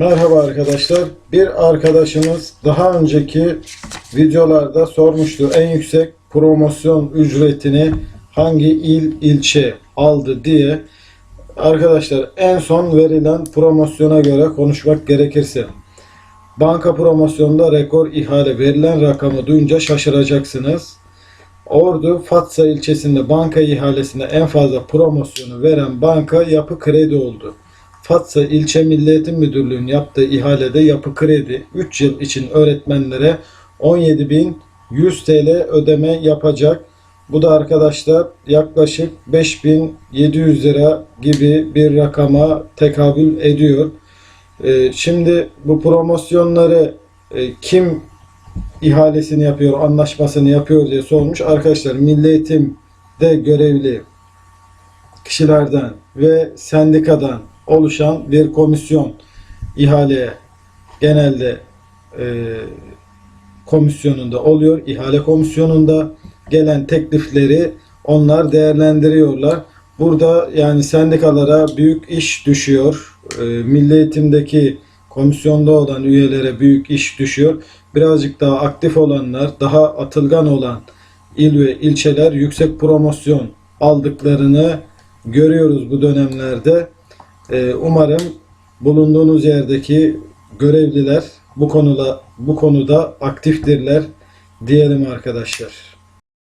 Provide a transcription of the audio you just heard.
Merhaba arkadaşlar. Bir arkadaşımız daha önceki videolarda sormuştu en yüksek promosyon ücretini hangi il ilçe aldı diye. Arkadaşlar en son verilen promosyona göre konuşmak gerekirse banka promosyonunda rekor ihale verilen rakamı duyunca şaşıracaksınız. Ordu Fatsa ilçesinde banka ihalesinde en fazla promosyonu veren banka Yapı Kredi oldu. Fatsa İlçe Milli Eğitim Müdürlüğü'nün yaptığı ihalede Yapı Kredi 3 yıl için öğretmenlere 17.100 TL ödeme yapacak. Bu da arkadaşlar yaklaşık 5700 lira gibi bir rakama tekabül ediyor. Ee, Şimdi bu promosyonları e, kim ihalesini yapıyor, anlaşmasını yapıyor diye sormuş. Arkadaşlar Milli Eğitim'de görevli kişilerden ve sendikadan oluşan bir komisyon ihaleye genelde e, komisyonunda oluyor. İhale komisyonunda gelen teklifleri onlar değerlendiriyorlar. Burada yani sendikalara büyük iş düşüyor. E, Milli Eğitim'deki komisyonda olan üyelere büyük iş düşüyor. Birazcık daha aktif olanlar, daha atılgan olan il ve ilçeler yüksek promosyon aldıklarını görüyoruz bu dönemlerde. Ee, umarım bulunduğunuz yerdeki görevliler bu konuda bu konuda aktiftirler diyelim arkadaşlar.